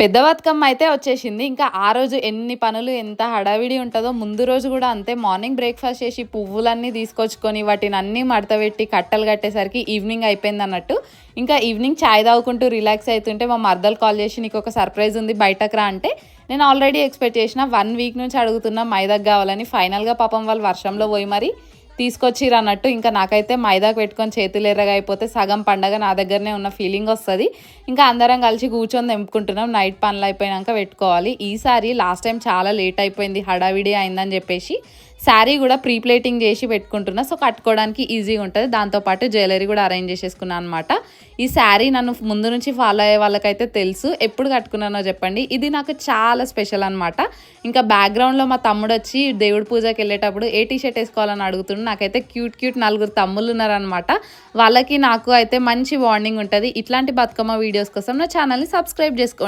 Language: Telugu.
పెద్ద బతుకమ్మ అయితే వచ్చేసింది. ఇంకా ఆ రోజు ఎన్ని పనులు ఎంత హడావిడి ఉంటుందో ముందు రోజు కూడా అంతే. మార్నింగ్ బ్రేక్ఫాస్ట్ చేసి పువ్వులన్నీ తీసుకొచ్చుకొని వాటిని అన్నీ మడతపెట్టి కట్టలు కట్టేసరికి ఈవినింగ్ అయిపోయింది అన్నట్టు. ఇంకా ఈవినింగ్ చాయ్ తాగుకుంటూ రిలాక్స్ అవుతుంటే మా మర్దలు కాల్ చేసి నీకు ఒక సర్ప్రైజ్ ఉంది బయటకు రా అంటే నేను ఆల్రెడీ ఎక్స్పెక్ట్ చేసిన వన్ వీక్ నుంచి అడుగుతున్నా మైదాకు కావాలని. ఫైనల్గా పాపం వాళ్ళు వర్షంలో పోయి మరి తీసుకొచ్చిర్రు అన్నట్టు ఇంకా నాకైతే మైదాకు పెట్టుకొని చేతులు ఎర్రగా అయిపోతే సగం పండగ నా దగ్గరనే ఉన్న ఫీలింగ్ వస్తుంది. ఇంకా అందరం కలిసి కూర్చొని తెంపుకుంటున్నాం. నైట్ పనులు అయిపోయాక పెట్టుకోవాలి. ఈసారి లాస్ట్ టైం చాలా లేట్ అయిపోయింది. హడావిడి అయిందని చెప్పేసి. శారీ కూడా ప్రీ ప్లేటింగ్ చేసి పెట్టుకుంటున్నా. సో కట్టుకోవడానికి ఈజీగా ఉంటుంది. దాంతోపాటు జ్యువెలరీ కూడా అరేంజ్ చేసేసుకున్నాను అనమాట ఈ శారీ నన్ను ముందు నుంచి ఫాలో అయ్యే వాళ్ళకైతే తెలుసు. ఎప్పుడు కట్టుకున్నానో చెప్పండి. ఇది నాకు చాలా స్పెషల్ అనమాట ఇంకా బ్యాక్గ్రౌండ్లో మా తమ్ముడు వచ్చి దేవుడి పూజకి వెళ్ళేటప్పుడు ఏ టీ షర్ట్ వేసుకోవాలని అడుగుతున్నాడు నాకైతే క్యూట్ క్యూట్ నలుగురు తమ్ముళ్ళు ఉన్నారనమాట వాళ్ళకి నాకు అయితే మంచి బాండింగ్ ఉంటుంది. ఇట్లాంటి బతుకమ్మ వీడియోస్ కోసం నా ఛానల్ని సబ్స్క్రైబ్ చేసుకోండి.